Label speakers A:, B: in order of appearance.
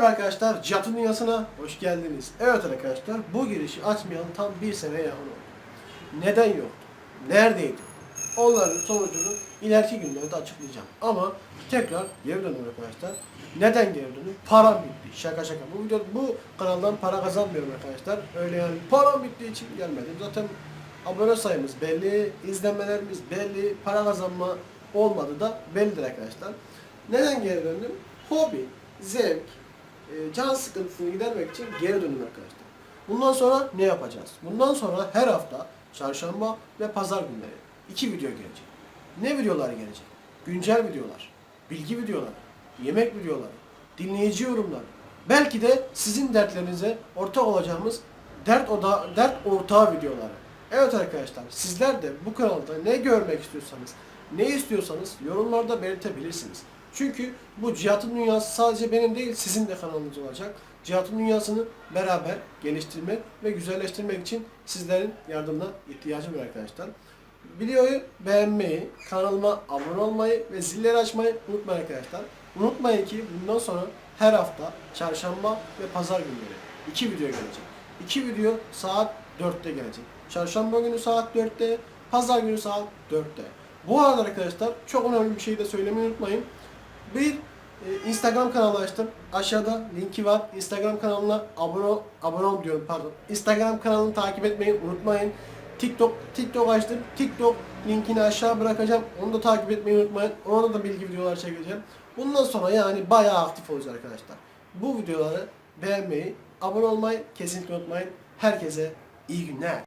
A: Merhaba arkadaşlar, Cihat'ın Dünyası'na hoş geldiniz. Evet arkadaşlar, bu girişi açmayalı tam bir sene yakın oldu. Neden yoktu? Neredeydi? Onların sonucunu ileriki günlerde açıklayacağım. Ama tekrar geri dönüyorum arkadaşlar. Neden geri dönüyorum? Param bitti. Şaka şaka. Bu video, bu kanaldan para kazanmıyorum arkadaşlar. Öyle yani param bittiği için gelmedim. Zaten abone sayımız belli, izlenmelerimiz belli, para kazanma olmadı da bellidir arkadaşlar. Neden geri döndüm? Hobi, zevk, e, can sıkıntısını gidermek için geri döndüm arkadaşlar. Bundan sonra ne yapacağız? Bundan sonra her hafta çarşamba ve pazar günleri iki video gelecek. Ne videolar gelecek? Güncel videolar, bilgi videoları, yemek videoları, dinleyici yorumları. Belki de sizin dertlerinize ortak olacağımız dert oda dert ortağı videoları. Evet arkadaşlar, sizler de bu kanalda ne görmek istiyorsanız, ne istiyorsanız yorumlarda belirtebilirsiniz. Çünkü bu Cihat'ın dünyası sadece benim değil, sizin de kanalınız olacak. Cihat'ın dünyasını beraber geliştirmek ve güzelleştirmek için sizlerin yardımına ihtiyacım var arkadaşlar. Videoyu beğenmeyi, kanalıma abone olmayı ve zilleri açmayı unutmayın arkadaşlar. Unutmayın ki bundan sonra her hafta çarşamba ve pazar günleri iki video gelecek. İki video saat 4'te gelecek. Çarşamba günü saat 4'te, pazar günü saat 4'te. Bu arada arkadaşlar çok önemli bir şey de söylemeyi unutmayın. Bir e, Instagram kanalı açtım. Aşağıda linki var. Instagram kanalına abone abone ol diyorum pardon. Instagram kanalını takip etmeyi unutmayın. TikTok TikTok açtım. TikTok linkini aşağı bırakacağım. Onu da takip etmeyi unutmayın. Orada da bilgi videolar çekeceğim. Bundan sonra yani bayağı aktif olacağız arkadaşlar. Bu videoları beğenmeyi, abone olmayı kesinlikle unutmayın. Herkese iyi günler.